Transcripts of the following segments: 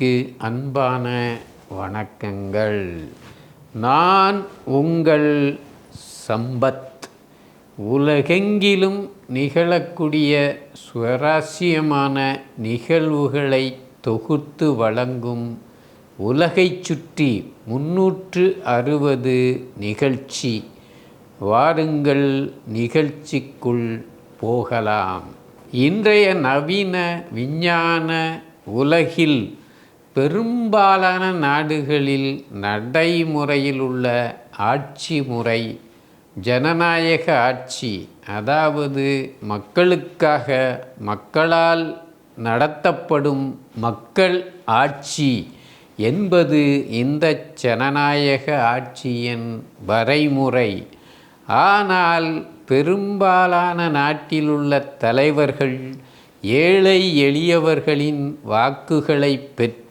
அனைவருக்கு அன்பான வணக்கங்கள். நான் உங்கள் சம்பத். உலகெங்கிலும் நிகழக்கூடிய சுவாரஸ்யமான நிகழ்வுகளை தொகுத்து வழங்கும் உலகைச் சுற்றி முன்னூற்று அறுபது நிகழ்ச்சி. வாருங்கள் நிகழ்ச்சிக்குள் போகலாம். இன்றைய நவீன விஞ்ஞான உலகில் பெரும்பாலான நாடுகளில் நடைமுறையில் உள்ள ஆட்சி முறை ஜனநாயக ஆட்சி அதாவது மக்களுக்காக மக்களால் நடத்தப்படும் மக்கள் ஆட்சி என்பது இந்த ஜனநாயக ஆட்சியின் வரைமுறை. ஆனால் பெரும்பாலான நாட்டிலுள்ள தலைவர்கள் ஏழை எளியவர்களின் வாக்குகளை பெற்று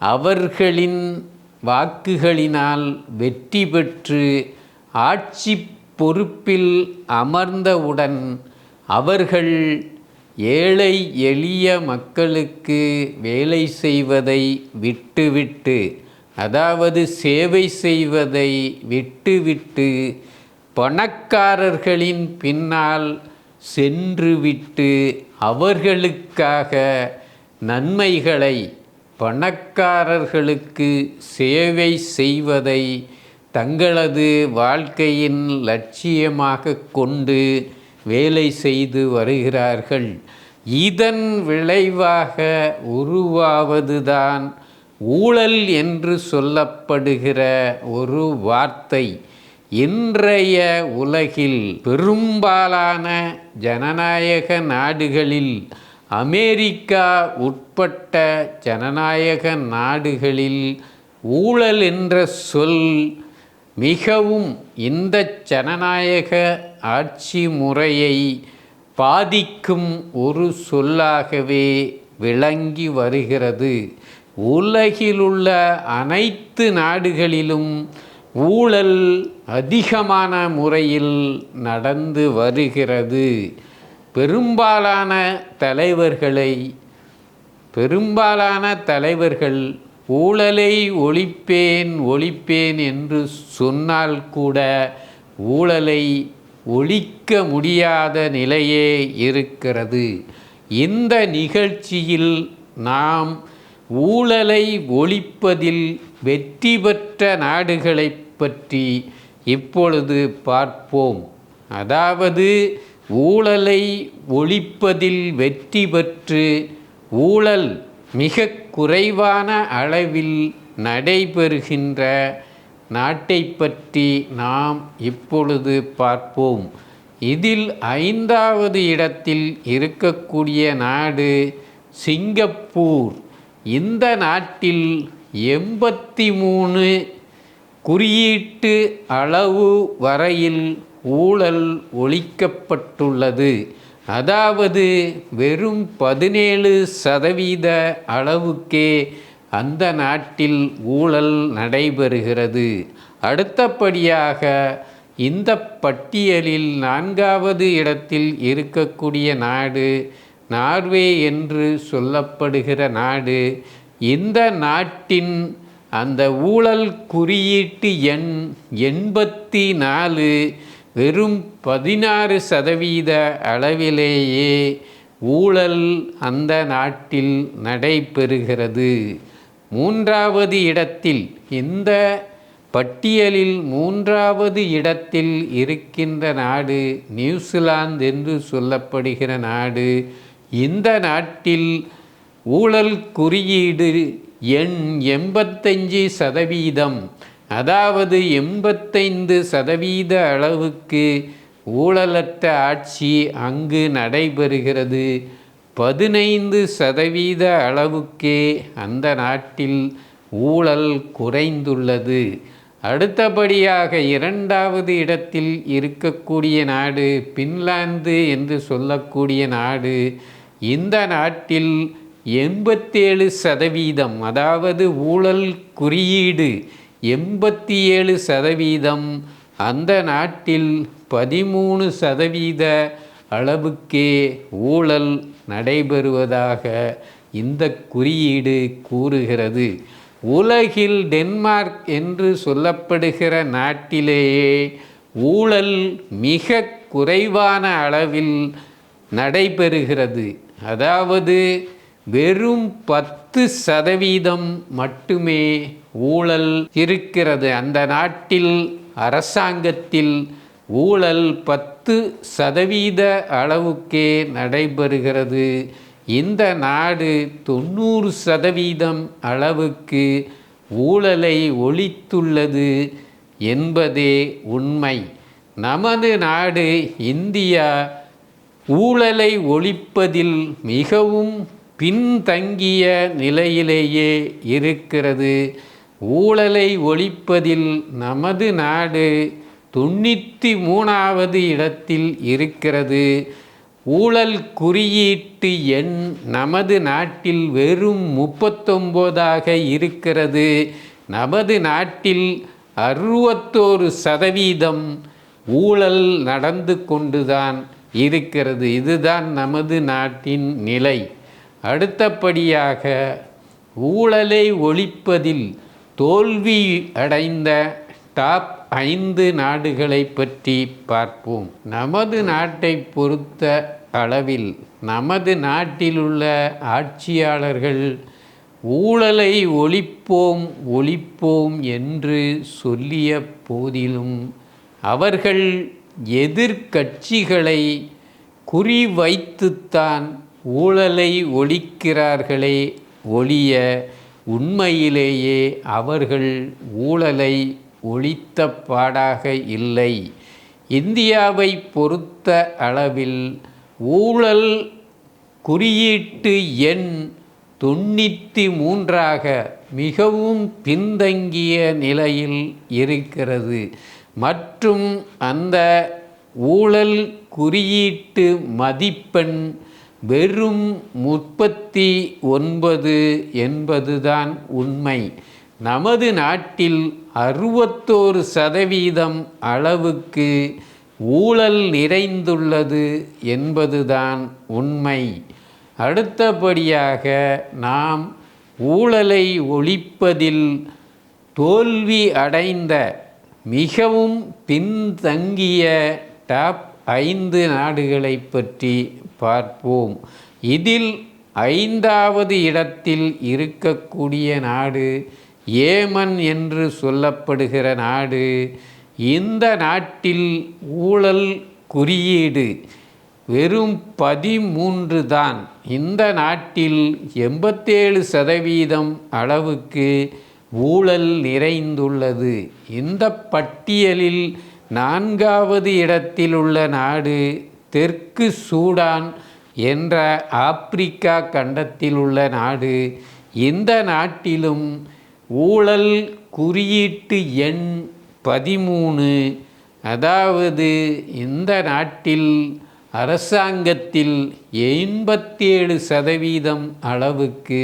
அவர்களின் வாக்குகளினால் வெற்றி பெற்று ஆட்சி பொறுப்பில் அமர்ந்தவுடன் அவர்கள் ஏழை எளிய மக்களுக்கு வேலை செய்வதை விட்டுவிட்டு அதாவது சேவை செய்வதை விட்டுவிட்டு பணக்காரர்களின் பின்னால் சென்றுவிட்டு அவர்களுக்காக நன்மைகளை பணக்காரர்களுக்கு சேவை செய்வதை தங்களது வாழ்க்கையின் லட்சியமாக கொண்டு வேலை செய்து வருகிறார்கள். இதன் விளைவாக உருவாவதுதான் ஊழல் என்று சொல்லப்படுகிற ஒரு வார்த்தை. இன்றைய உலகில் பெரும்பாலான ஜனநாயக நாடுகளில் அமெரிக்கா உட்பட்ட ஜனநாயக நாடுகளில் ஊழல் என்ற சொல் மிகவும் இந்த ஜனநாயக ஆட்சி முறையை பாதிக்கும் ஒரு சொல்லாகவே விளங்கி வருகிறது. உலகிலுள்ள அனைத்து நாடுகளிலும் ஊழல் அதிகமான முறையில் நடந்து வருகிறது. பெரும்பாலான தலைவர்களை பெரும்பாலான தலைவர்கள் ஊழலை ஒழிப்பேன் ஒழிப்பேன் என்று சொன்னால் கூட ஊழலை ஒழிக்க முடியாத நிலையே இருக்கிறது. இந்த நிகழ்ச்சியில் நாம் ஊழலை ஒழிப்பதில் வெற்றி பெற்ற நாடுகளை பற்றி இப்பொழுது பார்ப்போம். அதாவது ஊழலை ஒழிப்பதில் வெற்றி பெற்று ஊழல் மிக குறைவான அளவில் நடைபெறுகின்ற நாட்டை பற்றி நாம் இப்பொழுது பார்ப்போம். இதில் ஐந்தாவது இடத்தில் இருக்கக்கூடிய நாடு சிங்கப்பூர். இந்த நாட்டில் எண்பத்தி மூணு குறியீட்டு அளவு வரையில் ஊழல் ஒழிக்கப்பட்டுள்ளது. அதாவது வெறும் பதினேழு சதவீத அளவுக்கே அந்த நாட்டில் ஊழல் நடைபெறுகிறது. அடுத்தபடியாக இந்த பட்டியலில் நான்காவது இடத்தில் இருக்கக்கூடிய நாடு நார்வே என்று சொல்லப்படுகிற நாடு. இந்த நாட்டின் அந்த ஊழல் குறியீட்டு எண் எண்பத்தி நாலு வெறும் பதினாறு சதவீத அளவிலேயே ஊழல் அந்த நாட்டில் நடைபெறுகிறது. மூன்றாவது இடத்தில் இந்த பட்டியலில் மூன்றாவது இடத்தில் இருக்கின்ற நாடு நியூசிலாந்து என்று சொல்லப்படுகிற நாடு இந்த நாட்டில் ஊழல் குறியீடு எண் எண்பத்தஞ்சு சதவீதம். அதாவது எண்பத்தைந்து சதவீத அளவுக்கு ஊழலற்ற ஆட்சி அங்கு நடைபெறுகிறது. பதினைந்து சதவீத அளவுக்கே அந்த நாட்டில் ஊழல் குறைந்துள்ளது. அடுத்தபடியாக இரண்டாவது இடத்தில் இருக்கக்கூடிய நாடு பின்லாந்து என்று சொல்லக்கூடிய நாடு. இந்த நாட்டில் எண்பத்தேழு சதவீதம் அதாவது ஊழல் குறியீடு எண்பத்தி ஏழு சதவீதம். அந்த நாட்டில் பதிமூணு சதவீத அளவுக்கே ஊழல் நடைபெறுவதாக இந்த குறியீடு கூறுகிறது. உலகில் டென்மார்க் என்று சொல்லப்படுகிற நாட்டிலேயே ஊழல் மிக குறைவான அளவில் நடைபெறுகிறது. அதாவது வெறும் பத்து சதவீதம் மட்டுமே ஊழல் இருக்கிறது. அந்த நாட்டில் அரசாங்கத்தில் ஊழல் பத்து சதவீத அளவுக்கே நடைபெறுகிறது. இந்த நாடு தொண்ணூறு சதவீதம் அளவுக்கு ஊழலை ஒழித்துள்ளது என்பதே உண்மை. நமது நாடு இந்தியா ஊழலை ஒழிப்பதில் மிகவும் பின்தங்கிய நிலையிலேயே இருக்கிறது. ஊழலை ஒழிப்பதில் நமது நாடு தொண்ணூற்றி மூணாவது இடத்தில் இருக்கிறது. ஊழல் குறியீட்டு எண் நமது நாட்டில் வெறும் முப்பத்தொம்போதாக இருக்கிறது. நமது நாட்டில் அறுபத்தோரு சதவீதம் ஊழல் நடந்து கொண்டுதான் இருக்கிறது. இதுதான் நமது நாட்டின் நிலை. அடுத்தபடியாக ஊழலை ஒழிப்பதில் தோல்வி அடைந்த டாப் ஐந்து நாடுகளை பற்றி பார்ப்போம். நமது நாட்டை பொறுத்த அளவில் நமது நாட்டில் உள்ள ஆட்சியாளர்கள் ஊழலை ஒழிப்போம் ஒழிப்போம் என்று சொல்லிய போதிலும் அவர்கள் எதிர்க்கட்சிகளை குறிவைத்துத்தான் ஊழலை ஒழிக்கிறார்களே ஒழிய உண்மையிலேயே அவர்கள் ஊழலை ஒழித்த பாடாக இல்லை. இந்தியாவை பொறுத்த அளவில் ஊழல் குறியீட்டு எண் தொண்ணூற்றி மூன்றாக மிகவும் பின்தங்கிய நிலையில் இருக்கிறது. மற்றும் அந்த ஊழல் குறியீட்டு மதிப்பெண் வெறும் முப்பத்தி ஒன்பது என்பதுதான் உண்மை. நமது நாட்டில் அறுபத்தோரு சதவீதம் அளவுக்கு ஊழல் நிறைந்துள்ளது என்பதுதான் உண்மை. அடுத்தபடியாக நாம் ஊழலை ஒழிப்பதில் தோல்வி அடைந்த மிகவும் பின்தங்கிய டாப் ஐந்து நாடுகளை பற்றி பார்ப்போம். இதில் ஐந்தாவது இடத்தில் இருக்கக்கூடிய நாடு ஏமன் என்று சொல்லப்படுகிற நாடு. இந்த நாட்டில் ஊழல் குறியீடு வெறும் பதிமூன்று தான். இந்த நாட்டில் எண்பத்தேழு சதவீதம் அளவுக்கு ஊழல் நிறைந்துள்ளது. இந்த பட்டியலில் நான்காவது இடத்தில் உள்ள நாடு தெற்கு சூடான் என்ற ஆப்பிரிக்கா கண்டத்தில் உள்ள நாடு இந்த நாட்டிலும் ஊழல் குறியீட்டு எண் பதிமூணு. அதாவது இந்த நாட்டில் அரசாங்கத்தில் எண்பத்தேழு சதவீதம் அளவுக்கு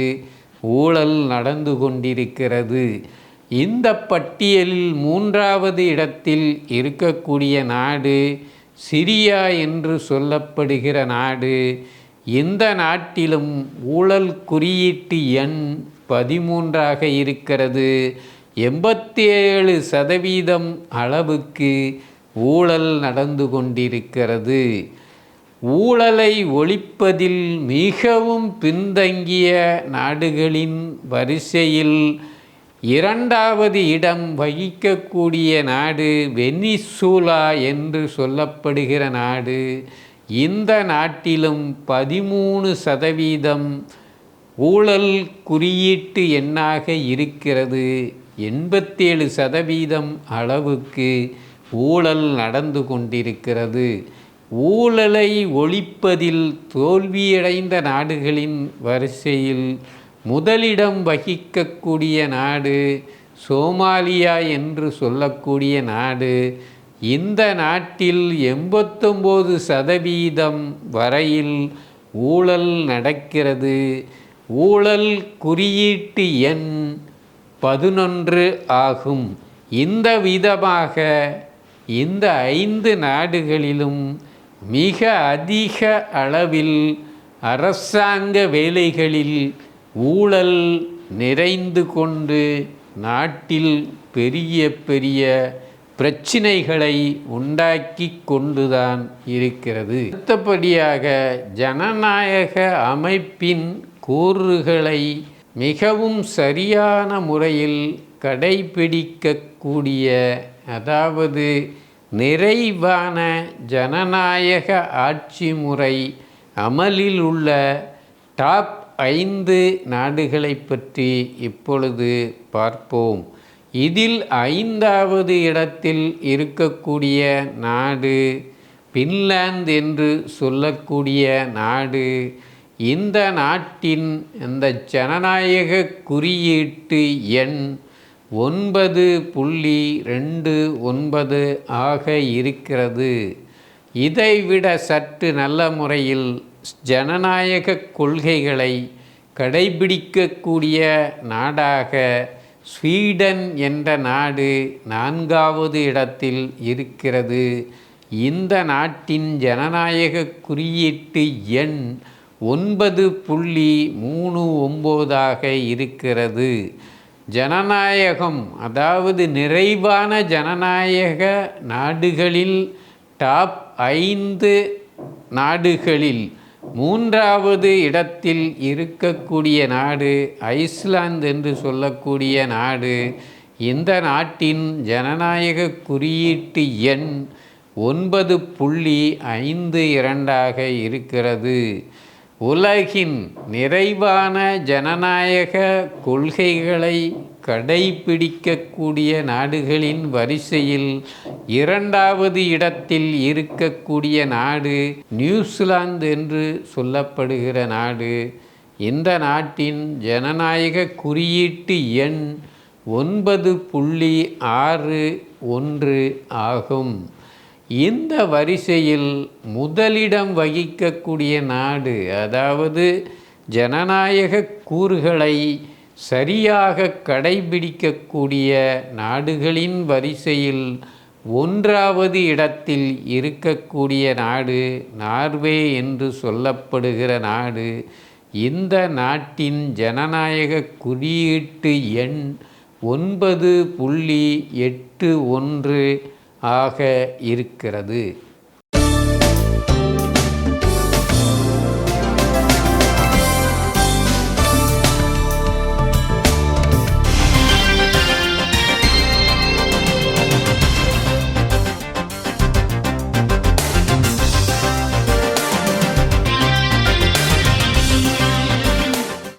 ஊழல் நடந்து கொண்டிருக்கிறது. இந்த பட்டியலில் மூன்றாவது இடத்தில் இருக்கக்கூடிய நாடு சிரியா என்று சொல்லப்படுகிற நாடு எந்த நாட்டிலும் ஊழல் குறியீட்டு எண் பதிமூன்றாக இருக்கிறது. எண்பத்தி ஏழு சதவீதம் அளவுக்கு ஊழல் நடந்து கொண்டிருக்கிறது. ஊழலை ஒழிப்பதில் மிகவும் பின்தங்கிய நாடுகளின் வரிசையில் இரண்டாவது இடம் வகிக்கக்கூடிய நாடு வெனிசூலா என்று சொல்லப்படுகிற நாடு. இந்த நாட்டிலும் பதிமூணு சதவீதம் ஊழல் குறியீட்டு எண்ணாக இருக்கிறது. எண்பத்தேழு சதவீதம் அளவுக்கு ஊழல் நடந்து கொண்டிருக்கிறது. ஊழலை ஒழிப்பதில் தோல்வியடைந்த நாடுகளின் வரிசையில் முதலிடம் வகிக்கக்கூடிய நாடு சோமாலியா என்று சொல்லக்கூடிய நாடு இந்த நாட்டில் எண்பத்தொம்போது சதவீதம் வரையில் ஊழல் நடக்கிறது. ஊழல் குறியீட்டு எண் பதினொன்று ஆகும். இந்த விதமாக இந்த ஐந்து நாடுகளிலும் மிக அதிக அளவில் அரசாங்க வேலைகளில் ஊழல் நிறைந்து கொண்டு நாட்டில் பெரிய பெரிய பிரச்சினைகளை உண்டாக்கி கொண்டுதான் இருக்கிறது. அடுத்தபடியாக ஜனநாயக அமைப்பின் கூறுகளை மிகவும் சரியான முறையில் கடைபிடிக்கக்கூடிய அதாவது நிறைவான ஜனநாயக ஆட்சி முறை அமலில் உள்ள டாப் ஐந்து நாடுகளை பற்றி இப்பொழுது பார்ப்போம். இதில் ஐந்தாவது இடத்தில் இருக்கக்கூடிய நாடு பின்லாந்து என்று சொல்லக்கூடிய நாடு. இந்த நாட்டின் இந்த ஜனநாயக குறியீட்டு எண் ஒன்பது புள்ளி ரெண்டு ஒன்பது ஆக இருக்கிறது. இதைவிட சற்று நல்ல முறையில் ஜனநாயக கொள்கைகளை கடைபிடிக்கக்கூடிய நாடாக ஸ்வீடன் என்ற நாடு நான்காவது இடத்தில் இருக்கிறது. இந்த நாட்டின் ஜனநாயக குறியீட்டு எண் ஒன்பது புள்ளி மூணு ஒம்போதாக இருக்கிறது. ஜனநாயகம் அதாவது நிறைவான ஜனநாயக நாடுகளில் டாப் ஐந்து நாடுகளில் மூன்றாவது இடத்தில் இருக்கக்கூடிய நாடு ஐஸ்லாந்து என்று சொல்லக்கூடிய நாடு. இந்த நாட்டின் ஜனநாயக குறியீட்டு எண் ஒன்பது புள்ளி ஐந்து இரண்டாக இருக்கிறது. உலகின் நிறைவான ஜனநாயக கொள்கைகளை கடைபிடிக்கக்கூடிய நாடுகளின் வரிசையில் இரண்டாவது இடத்தில் இருக்கக்கூடிய நாடு நியூசிலாந்து என்று சொல்லப்படுகிற நாடு. இந்த நாட்டின் ஜனநாயக குறியீட்டு எண் ஒன்பது புள்ளி ஆறு ஒன்று ஆகும். இந்த வரிசையில் முதலிடம் வகிக்கக்கூடிய நாடு அதாவது ஜனநாயக கூறுகளை சரியாக கடைபிடிக்கக்கூடிய நாடுகளின் வரிசையில் ஒன்றாவது இடத்தில் இருக்கக்கூடிய நாடு நார்வே என்று சொல்லப்படுகிற நாடு இந்த நாட்டின் ஜனநாயக குறியீட்டு எண் ஒன்பது புள்ளி எட்டு ஒன்று ஆக இருக்கிறது.